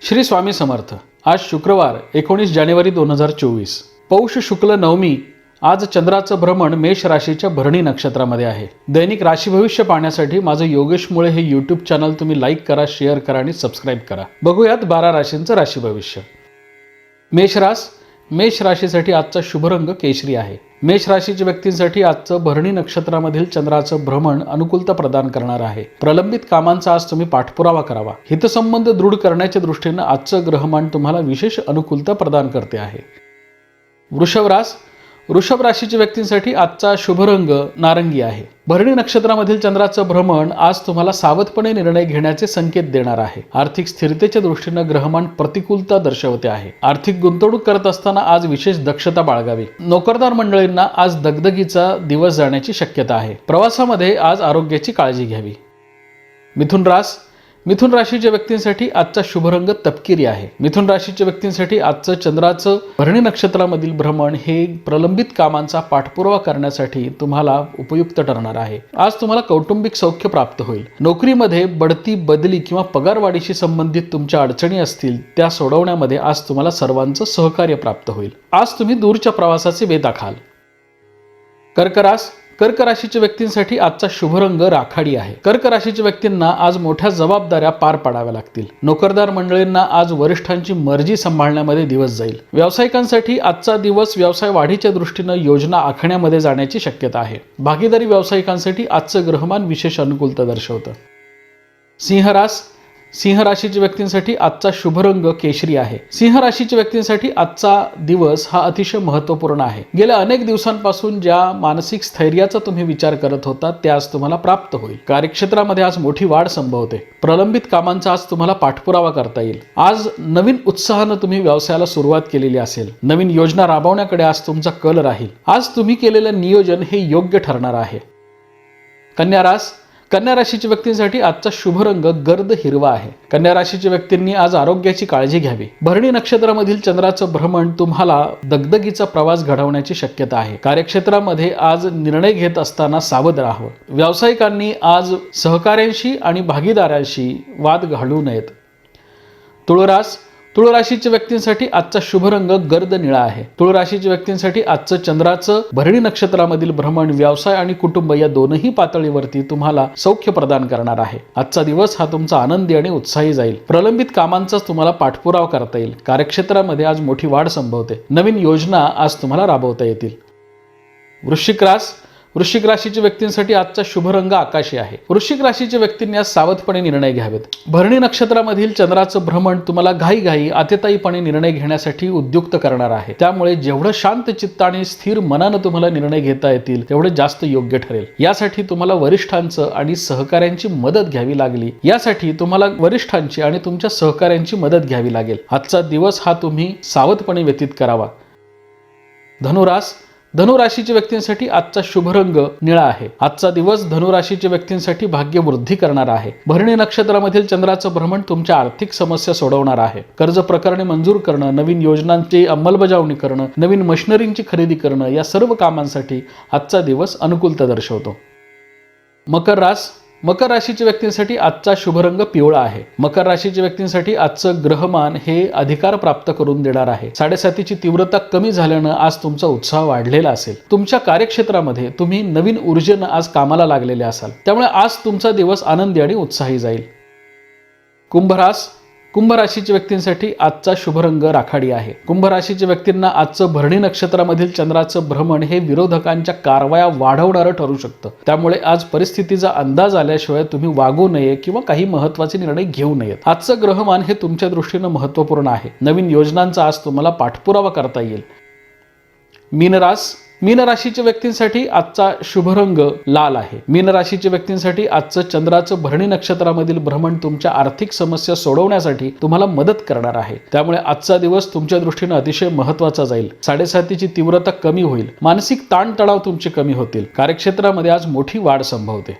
श्री स्वामी समर्थ. आज शुक्रवार एकोणीस जानेवारी दोन हजार चोवीस. पौष शुक्ल नवमी आज चंद्राचं भ्रमण मेष राशीच्या भरणी नक्षत्रामध्ये आहे. दैनिक राशी भविष्य पाहण्यासाठी माझं योगेश मुळे हे यूट्यूब चॅनल तुम्ही लाईक करा शेअर करा आणि सबस्क्राईब करा. बघूयात बारा राशींचं राशी भविष्य. मेष रास मेष राशीसाठी आजचा शुभ रंग केशरी आहे. मेष राशीच्या व्यक्तींसाठी आजचं भरणी नक्षत्रामधील चंद्राचं भ्रमण अनुकूलता प्रदान करणार आहे. प्रलंबित कामांचा आज तुम्ही पाठपुरावा करावा. हितसंबंध दृढ करण्याच्या दृष्टीनं आजचं ग्रहमान तुम्हाला विशेष अनुकूलता प्रदान करते आहे. वृषभ रास वृषभ राशीच्या व्यक्तींसाठी आजचा शुभ रंग नारंगी आहे. भरणी नक्षत्रामधील चंद्राचं भ्रमण आज तुम्हाला सावधपणे निर्णय घेण्याचे संकेत देणार आहे. आर्थिक स्थिरतेच्या दृष्टीनं ग्रहमान प्रतिकूलता दर्शवते आहे. आर्थिक गुंतवणूक करत असताना आज विशेष दक्षता बाळगावी. नोकरदार मंडळींना आज दगदगीचा दिवस जाण्याची शक्यता आहे. प्रवासामध्ये आज आरोग्याची काळजी घ्यावी. मिथुन रास मिथुन राशीच्या व्यक्तींसाठी आजचा शुभरंग तपकिरी आहे. मिथुन राशीच्या व्यक्तींसाठी आजचं चंद्राचं भरणी नक्षत्रामधील भ्रमण हे प्रलंबित कामांचा पाठपुरावा करण्यासाठी तुम्हाला उपयुक्त ठरणार आहे. आज तुम्हाला कौटुंबिक सौख्य प्राप्त होईल. नोकरीमध्ये बढती बदली किंवा पगारवाढीशी संबंधित तुमच्या अडचणी असतील त्या सोडवण्यामध्ये आज तुम्हाला सर्वांचं सहकार्य प्राप्त होईल. आज तुम्ही दूरच्या प्रवासाचे वेध आखाल. कर्करास कर्क राशीच्या व्यक्तींसाठी आजचा शुभ रंग राखाडी आहे. कर्क राशीच्या व्यक्तींना आज मोठ्या जबाबदाऱ्या पार पाडाव्या लागतील. नोकरदार मंडळींना आज वरिष्ठांची मर्जी सांभाळण्यामध्ये दिवस जाईल. व्यावसायिकांसाठी आजचा दिवस व्यवसाय वाढीच्या दृष्टीनं योजना आखण्यामध्ये जाण्याची शक्यता आहे. भागीदारी व्यावसायिकांसाठी आजचं ग्रहमान विशेष अनुकूलता दर्शवतं. सिंहरास सिंह राशीच्या व्यक्तींसाठी आजचा शुभ रंग केशरी आहे. सिंह राशीच्या व्यक्तींसाठी आजचा दिवस हा अतिशय महत्त्वपूर्ण आहे. गेल्या अनेक दिवसांपासून ज्या मानसिक स्थैर्याचा तुम्ही विचार करत होता ते आज तुम्हाला प्राप्त होईल. कार्यक्षेत्रामध्ये आज मोठी वाढ संभवते. प्रलंबित कामांचा आज तुम्हाला पाठपुरावा करता येईल. आज नवीन उत्साहानं तुम्ही व्यवसायाला सुरुवात केलेली असेल. नवीन योजना राबवण्याकडे आज तुमचा कल राहील. आज तुम्ही केलेलं नियोजन हे योग्य ठरणार आहे. कन्यारास कन्या राशीच्या व्यक्तींसाठी आजचा शुभ रंग गर्द हिरवा आहे. कन्या राशीच्या व्यक्तींनी आज आरोग्याची काळजी घ्यावी. भरणी नक्षत्रामधील चंद्राचं भ्रमण तुम्हाला दगदगीचा प्रवास घडवण्याची शक्यता आहे. कार्यक्षेत्रामध्ये आज निर्णय घेत असताना सावध राहावं. व्यावसायिकांनी आज सहकाऱ्यांशी आणि भागीदारांशी वाद घालू नयेत. तुळरास तुळ राशीच्या व्यक्तींसाठी आजचा शुभ रंग गर्द निळा आहे. तुळ राशीच्या व्यक्तींसाठी आजचं चंद्राचं भरणी नक्षत्रामधील भ्रमण व्यवसाय आणि कुटुंब या दोनही पातळीवरती तुम्हाला सौख्य प्रदान करणार आहे. आजचा दिवस हा तुमचा आनंदी आणि उत्साही जाईल. प्रलंबित कामांचाच तुम्हाला पाठपुरावा करता येईल. कार्यक्षेत्रामध्ये आज मोठी वाढ संभवते. नवीन योजना आज तुम्हाला राबवता येतील. वृश्चिक रास वृश्चिक राशीच्या व्यक्तींसाठी आजचा शुभ रंग आकाशी आहे. वृश्चिक राशीच्या व्यक्तींनी आज सावधपणे निर्णय घ्यावेत. भरणी नक्षत्रामधील चंद्राचं भ्रमण तुम्हाला घाईघाई आतेताईपणे निर्णय घेण्यासाठी उद्युक्त करणार आहे. त्यामुळे जेवढं शांत चित्त आणि स्थिर मनानं तुम्हाला निर्णय घेता येतील तेवढे जास्त योग्य ठरेल. यासाठी तुम्हाला वरिष्ठांचं आणि सहकाऱ्यांची मदत घ्यावी लागली. यासाठी तुम्हाला वरिष्ठांची आणि तुमच्या सहकाऱ्यांची मदत घ्यावी लागेल. आजचा दिवस हा तुम्ही सावधपणे व्यतीत करावा. धनुरास धनुराशीच्या व्यक्तींसाठी आजचा शुभ रंग निळा आहे. आजचा दिवस धनुराशीच्या व्यक्तींसाठी भाग्यवृद्धी करणार आहे. भरणी नक्षत्रामधील चंद्राचं भ्रमण तुमच्या आर्थिक समस्या सोडवणार आहे. कर्ज प्रकरणे मंजूर करणं नवीन योजनांची अंमलबजावणी करणं नवीन मशिनरींची खरेदी करणं या सर्व कामांसाठी आजचा दिवस अनुकूलता दर्शवतो. मकर रास मकर राशीच्या व्यक्तींसाठी आजचा शुभरंग पिवळा आहे. मकर राशीच्या व्यक्तींसाठी आजचं ग्रहमान हे अधिकार प्राप्त करून देणार आहे. साडेसातीची तीव्रता कमी झाल्यानं आज तुमचा उत्साह वाढलेला असेल. तुमच्या कार्यक्षेत्रामध्ये तुम्ही नवीन ऊर्जेनं आज कामाला लागलेले असाल. त्यामुळे आज तुमचा दिवस आनंदी आणि उत्साही जाईल. कुंभरास कुंभ राशीच्या व्यक्तींसाठी आजचा शुभरंग राखाडी आहे. कुंभ राशीच्या व्यक्तींना आजचं भरणी नक्षत्रामधील चंद्राचं भ्रमण हे विरोधकांच्या कारवाया वाढवणारं ठरू शकतं. त्यामुळे आज परिस्थितीचा अंदाज आल्याशिवाय तुम्ही वागू नये किंवा काही महत्त्वाचे निर्णय घेऊ नयेत. आजचं ग्रहमान हे तुमच्या दृष्टीनं महत्त्वपूर्ण आहे. नवीन योजनांचा आज तुम्हाला पाठपुरावा करता येईल. मीनरास मीन राशीच्या व्यक्तींसाठी आजचा शुभ रंग लाल आहे. मीन राशीच्या व्यक्तींसाठी आजचं चंद्राचं भरणी नक्षत्रामधील भ्रमण तुमच्या आर्थिक समस्या सोडवण्यासाठी तुम्हाला मदत करणार आहे. त्यामुळे आजचा दिवस तुमच्या दृष्टीनं अतिशय महत्त्वाचा जाईल. साडेसातीची तीव्रता कमी होईल. मानसिक ताणतणाव तुमचे कमी होतील. कार्यक्षेत्रामध्ये आज मोठी वाढ संभवते.